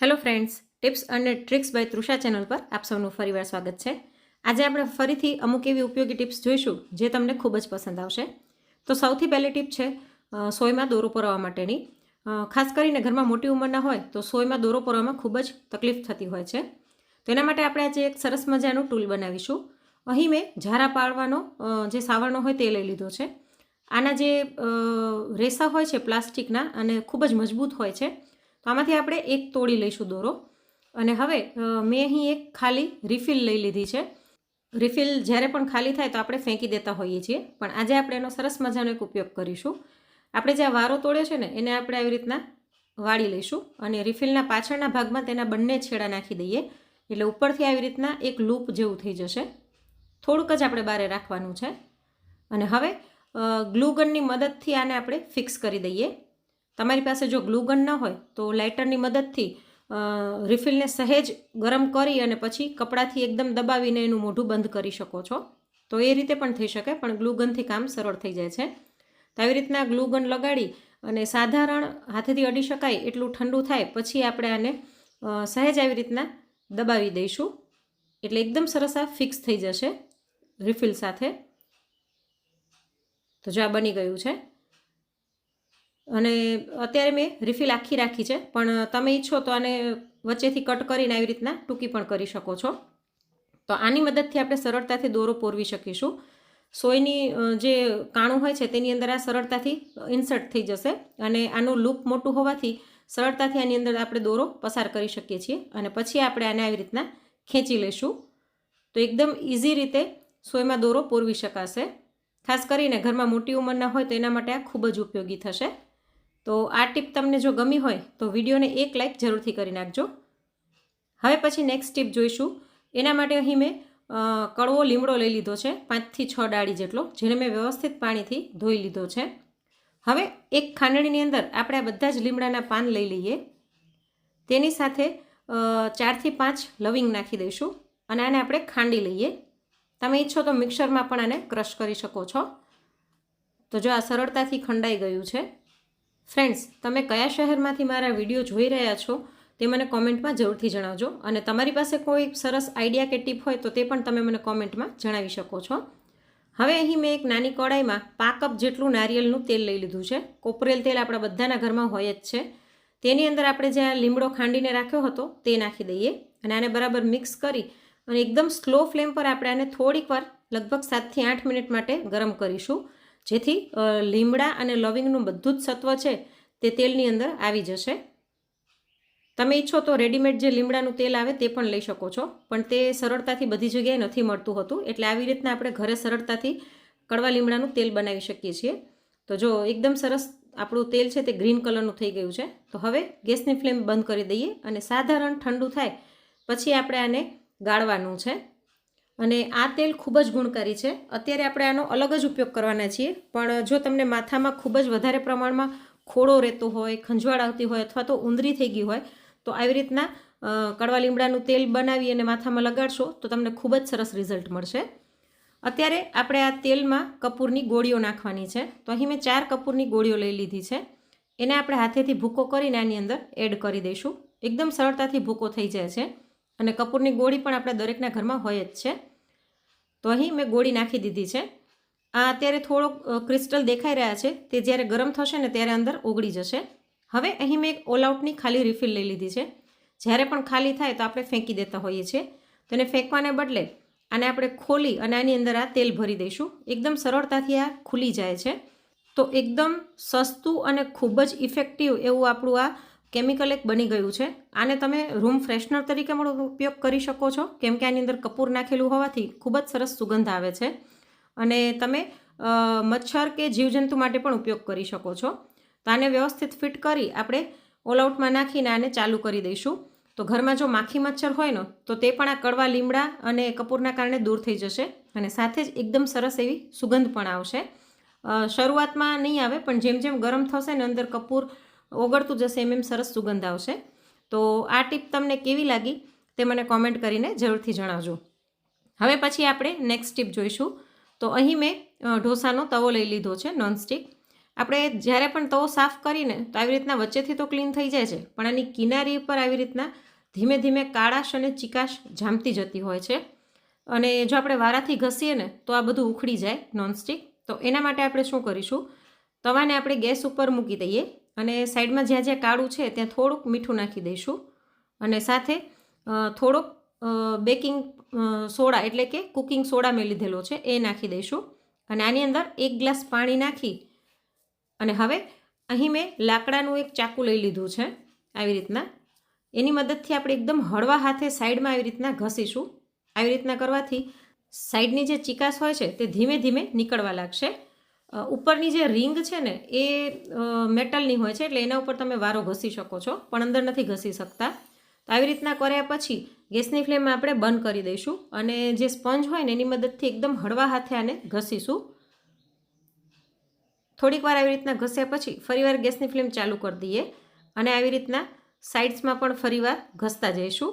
Hello friends tips અને tricks by Trusha channel પર આપ સૌનું ફરીવાર સ્વાગત છે. આજે આપણે ફરીથી અમુક એવી ઉપયોગી ટિપ્સ જોઈશું જે તમને ખૂબ જ પસંદ આવશે. તો સૌથી પહેલી ટીપ છે સોયમાં દોરો પરોવા માટેની. ખાસ કરીને ઘરમાં મોટી ઉંમરના હોય તો સોયમાં દોરો પરોવામાં ખૂબ જ તકલીફ થતી હોય છે. તો એના માટે આપણે આજે એક સરસ મજાનું ટૂલ બનાવીશું. અહીં મેં ઝારા પાડવાનો જે સાવરણો હોય તે લઈ લીધો છે. આના જે રેસા હોય છે પ્લાસ્ટિકના અને ખૂબ જ મજબૂત હોય છે. આમાંથી આપણે એક તોડી લઈશું દોરો. અને હવે મેં અહીં એક ખાલી રિફિલ લઈ લીધી છે. રિફિલ જ્યારે પણ ખાલી થાય તો આપણે ફેંકી દેતા હોઈએ છીએ. પણ આજે આપણે એનો સરસ મજાનો એક ઉપયોગ કરીશું. આપણે જે વારો તોડ્યો છે ને, એને આપણે આવી રીતના વાળી લઈશું અને રિફિલના પાછળના ભાગમાં તેના બંને છેડા નાખી દઈએ. એટલે ઉપરથી આવી રીતના એક લૂપ જેવું થઈ જશે. થોડુંક જ આપણે બારે રાખવાનું છે. અને હવે ગ્લુગનની મદદથી આને આપણે ફિક્સ કરી દઈએ. તમારી પાસે જો ગ્લુગન ન હોય તો લાઇટરની મદદથી રિફિલને સહેજ ગરમ કરી અને પછી કપડાથી એકદમ દબાવીને એનું મોઢું બંધ કરી શકો છો. તો એ રીતે પણ થઈ શકે, પણ ગ્લુગનથી કામ સરળ થઈ જાય છે. તો આવી રીતના ગ્લુગન લગાડી અને સાધારણ હાથેથી અડી શકાય એટલું ઠંડુ થાય, પછી આપણે આને સહેજ આવી રીતના દબાવી દઈશું. એટલે એકદમ સરસ આ ફિક્સ થઈ જશે રિફિલ સાથે. તો જો આ બની ગયું છે. અને અત્યારે મેં રિફિલ આખી રાખી છે. પણ તમે ઈચ્છો તો આને વચ્ચેથી કટ કરીને આવી રીતના ટૂંકી પણ કરી શકો છો. તો આની મદદથી આપણે સરળતાથી દોરો પોરવી શકીશું. સોયની જે કાણું હોય છે, તેની અંદર આ સરળતાથી ઇન્સર્ટ થઈ જશે. અને આનું લૂપ મોટું હોવાથી સરળતાથી આની અંદર આપણે દોરો પસાર કરી શકીએ છીએ. અને પછી આપણે આને આવી રીતના ખેંચી લઈશું. તો એકદમ ઇઝી રીતે સોયમાં દોરો પોરવી શકાશે. ખાસ કરીને ઘરમાં મોટી ઉંમરના હોય તો એના માટે આ ખૂબ જ ઉપયોગી થશે. તો આ ટીપ તમને જો ગમી હોય તો વિડીયોને એક લાઇક જરૂરથી કરી નાખજો. હવે પછી નેક્સ્ટ ટીપ જોઈશું. એના માટે અહીં મેં કડવો લીમડો લઈ લીધો છે, પાંચથી છ ડાળી જેટલો, જેને મેં વ્યવસ્થિત પાણીથી ધોઈ લીધો છે. હવે એક ખાંડણીની અંદર આપણે આ બધા જ લીમડાના પાન લઈ લઈએ. તેની સાથે ચારથી પાંચ લવિંગ નાખી દઈશું અને આને આપણે ખાંડી લઈએ. તમે ઈચ્છો તો મિક્સરમાં પણ આને ક્રશ કરી શકો છો. તો જો આ સરળતાથી ખંડાઈ ગયું છે. ફ્રેન્ડ્સ તમે કયા શહેરમાંથી મારા વીડિયો જોઈ રહ્યા છો તે મને કોમેન્ટમાં જરૂરથી જણાવજો અને તમારી પાસે કોઈ સરસ આઈડિયા કે ટીપ હોય તો તે પણ તમે મને કોમેન્ટમાં જણાવી શકો છો. હવે અહીં મેં એક નાની કડાઈમાં પાક કપ જેટલું નારિયેળનું તેલ લઈ લીધું છે. કોપરેલ તેલ આપણા બધાના ઘરમાં હોય જ છે. તેની અંદર આપણે જે લીમડો ખાંડીને રાખ્યો હતો તે નાખી દઈએ અને આને બરાબર મિક્સ કરી અને એકદમ સ્લો ફ્લેમ પર આપણે આને થોડીક વાર, લગભગ સાતથી આઠ મિનિટ માટે ગરમ કરીશું. જેથી લીમડા અને લવિંગનું બધું જ સત્વ છે તે તેલની અંદર આવી જશે. તમે ઈચ્છો તો રેડીમેડ જે લીમડાનું તેલ આવે તે પણ લઈ શકો છો, પણ તે સરળતાથી બધી જગ્યાએ નથી મળતું હોતું, એટલે આવી રીતના આપણે ઘરે સરળતાથી કડવા લીમડાનું તેલ બનાવી શકીએ છીએ. તો જો એકદમ સરસ આપણું તેલ છે તે ગ્રીન કલરનું થઈ ગયું છે, તો હવે ગેસની ફ્લેમ બંધ કરી દઈએ અને સાધારણ ઠંડુ થાય, પછી આપણે આને ગાળવાનું છે. અને આ તેલ ખૂબ જ ગુણકારી છે. અત્યારે આપણે આનો અલગ જ ઉપયોગ કરવાના છીએ, પણ જો તમને માથામાં ખૂબ જ વધારે પ્રમાણમાં ખોડો રહેતો હોય, ખંજવાળ આવતી હોય અથવા તો ઉંદરી થઈ ગઈ હોય, તો આવી રીતના કડવા લીમડાનું તેલ બનાવી અને માથામાં લગાડશો તો તમને ખૂબ જ સરસ રિઝલ્ટ મળશે. અત્યારે આપણે આ તેલમાં કપૂરની ગોળીઓ નાખવાની છે. તો અહીં મેં ચાર કપૂરની ગોળીઓ લઈ લીધી છે. એને આપણે હાથેથી ભૂકો કરીને આની અંદર એડ કરી દઈશું. એકદમ સરળતાથી ભૂકો થઈ જાય છે. અને કપૂરની ગોળી પણ આપણે દરેકના ઘરમાં હોય જ છે. તો અહીં મેં ગોળી નાખી દીધી છે. આ અત્યારે થોડોક ક્રિસ્ટલ દેખાઈ રહ્યા છે. તે જ્યારે ગરમ થશે ને ત્યારે અંદર ઓગળી જશે. હવે અહીં મેં એક ઓલ આઉટની ખાલી રિફિલ લઈ લીધી છે. જ્યારે પણ ખાલી થાય તો આપણે ફેંકી દેતા હોઈએ છીએ. તો એને ફેંકવાને બદલે આને આપણે ખોલી અને આની અંદર આ તેલ ભરી દઈશું. એકદમ સરળતાથી આ ખુલી જાય છે. તો એકદમ સસ્તું અને ખૂબ જ ઇફેક્ટિવ એવું આપણું આ કેમિકલ એક બની ગયું છે. આને તમે રૂમ ફ્રેશનર તરીકે પણ ઉપયોગ કરી શકો છો. કેમ કે આની અંદર કપૂર નાખેલું હોવાથી ખૂબ જ સરસ સુગંધ આવે છે. અને તમે મચ્છર કે જીવજંતુ માટે પણ ઉપયોગ કરી શકો છો. તો આને વ્યવસ્થિત ફિટ કરી આપણે ઓલઆઉટમાં નાખીને આને ચાલુ કરી દઈશું. તો ઘરમાં જો માખી મચ્છર હોય ને, તો તે પણ આ કડવા લીમડા અને કપૂરના કારણે દૂર થઈ જશે અને સાથે જ એકદમ સરસ એવી સુગંધ પણ આવશે. શરૂઆતમાં નહીં આવે, પણ જેમ જેમ ગરમ થશે ને અંદર કપૂર ઓગળતું જશે એમ એમ સરસ સુગંધ આવશે. તો આ ટીપ તમને કેવી લાગી તે મને કોમેન્ટ કરીને જરૂરથી જણાવજો. હવે પછી આપણે નેક્સ્ટ ટીપ જોઈશું. તો અહીં મેં ઢોસાનો તવો લઈ લીધો છે નોનસ્ટિક આપણે જ્યારે પણ તવો સાફ કરીને તો આવી રીતના વચ્ચેથી તો ક્લીન થઈ જાય છે, પણ આની કિનારી ઉપર આવી રીતના ધીમે ધીમે કાળાશ અને ચિકાશ જામતી જતી હોય છે. અને જો આપણે વારાથી ઘસીએ ને તો આ બધું ઉખડી જાય નોનસ્ટિક તો એના માટે આપણે શું કરીશું? તવાને આપણે ગેસ ઉપર મૂકી દઈએ. અને સાઈડમાં જ્યાં જ્યાં કાળું છે ત્યાં થોડુંક મીઠું નાખી દઈશું. અને સાથે થોડોક બેકિંગ સોડા એટલે કે કુકિંગ સોડા મેં લીધેલો છે એ નાખી દઈશું. અને આની અંદર એક ગ્લાસ પાણી નાખી અને હવે અહીં મેં લાકડાનું એક ચાકુ લઈ લીધું છે આવી રીતના. એની મદદથી આપણે એકદમ હળવા હાથે સાઈડમાં આવી રીતના ઘસીશું. આવી રીતના કરવાથી સાઈડની જે ચિકાસ હોય છે તે ધીમે ધીમે નીકળવા લાગશે. ઉપરની જે રિંગ છે ને, એ મેટલની હોય છે, એટલે એના ઉપર તમે વારો ઘસી શકો છો, પણ અંદર નથી ઘસી શકતા. તો આવી રીતના કર્યા પછી ગેસની ફ્લેમ આપણે બંધ કરી દઈશું અને જે સ્પંજ હોય ને, એની મદદથી એકદમ હળવા હાથે આને ઘસીશું. થોડીક વાર આવી રીતના ઘસ્યા પછી ફરીવાર ગેસની ફ્લેમ ચાલુ કરી દઈએ અને આવી રીતના સાઇડ્સમાં પણ ફરીવાર ઘસતા જઈશું.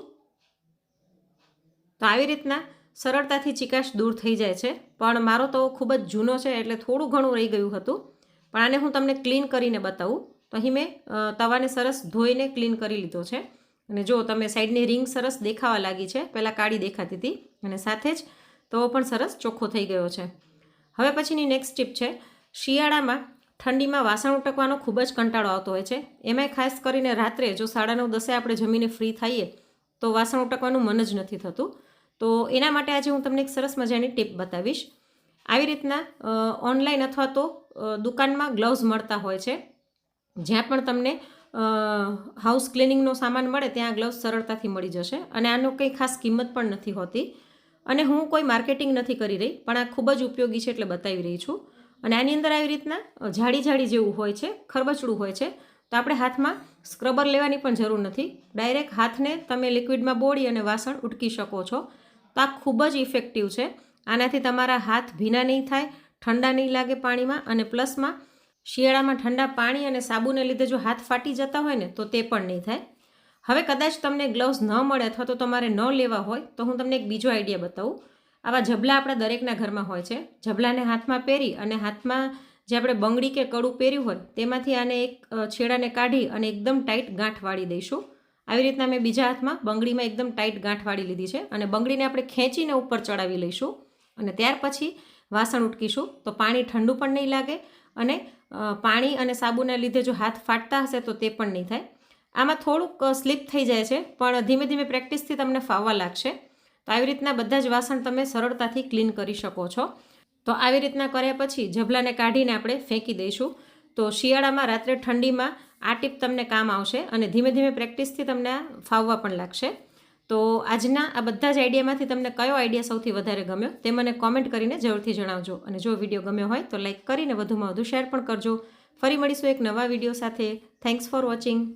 તો આવી રીતના સરળતાથી ચિકાશ દૂર થઈ જાય છે. પણ મારો તવો ખૂબ જ જૂનો છે એટલે થોડું ઘણું રહી ગયું હતું. પણ આને હું તમને ક્લીન કરીને બતાવું. તો અહીં મેં તવાને સરસ ધોઈને ક્લીન કરી લીધો છે. અને જો તમે સાઈડની રિંગ સરસ દેખાવા લાગી છે, પહેલાં કાળી દેખાતી હતી. અને સાથે જ તવો પણ સરસ ચોખ્ખો થઈ ગયો છે. હવે પછીની નેક્સ્ટ ટીપ છે, શિયાળામાં ઠંડીમાં વાસણ ઉટકવાનો ખૂબ જ કંટાળો આવતો હોય છે. એમાંય ખાસ કરીને રાત્રે જો સાડા નવ દસે આપણે જમીને ફ્રી થઈએ, તો વાસણ ઉટકવાનું મન જ નથી થતું. તો એના માટે આજે હું તમને એક સરસ મજાની ટીપ બતાવીશ. આવી રીતના ઓનલાઈન અથવા તો દુકાનમાં ગ્લવ્સ મળતા હોય છે. જ્યાં પણ તમને હાઉસ ક્લિનિંગનો સામાન મળે, ત્યાં ગ્લવ્સ સરળતાથી મળી જશે. અને આનો કંઈ ખાસ કિંમત પણ નથી હોતી. અને હું કોઈ માર્કેટિંગ નથી કરી રહી, પણ આ ખૂબ જ ઉપયોગી છે એટલે બતાવી રહી છું. અને આની અંદર આવી રીતના જાડી જાડી જેવું હોય છે, ખરબચડું હોય છે, તો આપણે હાથમાં સ્ક્રબર લેવાની પણ જરૂર નથી. ડાયરેક્ટ હાથને તમે લિક્વિડમાં બોળી અને વાસણ ઉટકી શકો છો. તો આ ખૂબ જ ઇફેક્ટિવ છે. આનાથી તમારા હાથ ભીના નહીં થાય, ઠંડા નહીં લાગે પાણીમાં અને પ્લસમાં શિયાળામાં ઠંડા પાણી અને સાબુને લીધે જો હાથ ફાટી જતા હોય ને, તો તે પણ નહીં થાય. હવે કદાચ તમને ગ્લવ્સ ન મળે અથવા તો તમારે ન લેવા હોય, તો હું તમને એક બીજો આઈડિયા બતાવું. આવા જબલા આપણા દરેકના ઘરમાં હોય છે. જબલાને હાથમાં પહેરી અને હાથમાં જે આપણે બંગડી કે કડું પહેર્યું હોય, તેમાંથી આને એક છેડાને કાઢી અને એકદમ ટાઈટ ગાંઠ વાળી દઈશું. આવી રીતના મેં બીજા હાથમાં બંગડીમાં એકદમ ટાઈટ ગાંઠવાળી લીધી છે અને બંગડીને આપણે ખેંચીને ઉપર ચડાવી લઈશું અને ત્યાર પછી વાસણ ઉટકીશું. તો પાણી ઠંડુ પણ નહીં લાગે અને પાણી અને સાબુના લીધે જો હાથ ફાટતા હશે તો તે પણ નહીં થાય. આમાં થોડુંક સ્લીપ થઈ જાય છે, પણ ધીમે ધીમે પ્રેક્ટિસથી તમને ફાવવા લાગશે. તો આવી રીતના બધા જ વાસણ તમે સરળતાથી ક્લીન કરી શકો છો. તો આવી રીતના કર્યા પછી જબલાને કાઢીને આપણે ફેંકી દઈશું. તો શિયાળામાં, રાત્રે ઠંડીમાં આ ટીપ તમને કામ આવશે અને ધીમે ધીમે પ્રેક્ટિસથી તમને ફાવવા પણ લાગશે. તો આજના આ બધા જ આઈડિયામાંથી તમને કયો આઈડિયા સૌથી વધારે ગમ્યો તે મને કોમેન્ટ કરીને જરૂરથી જણાવજો. અને જો વીડિયો ગમ્યો હોય તો લાઇક કરીને વધુમાં વધુ શેર પણ કરજો. ફરી મળીશું એક નવા વીડિયો સાથે. Thanks for watching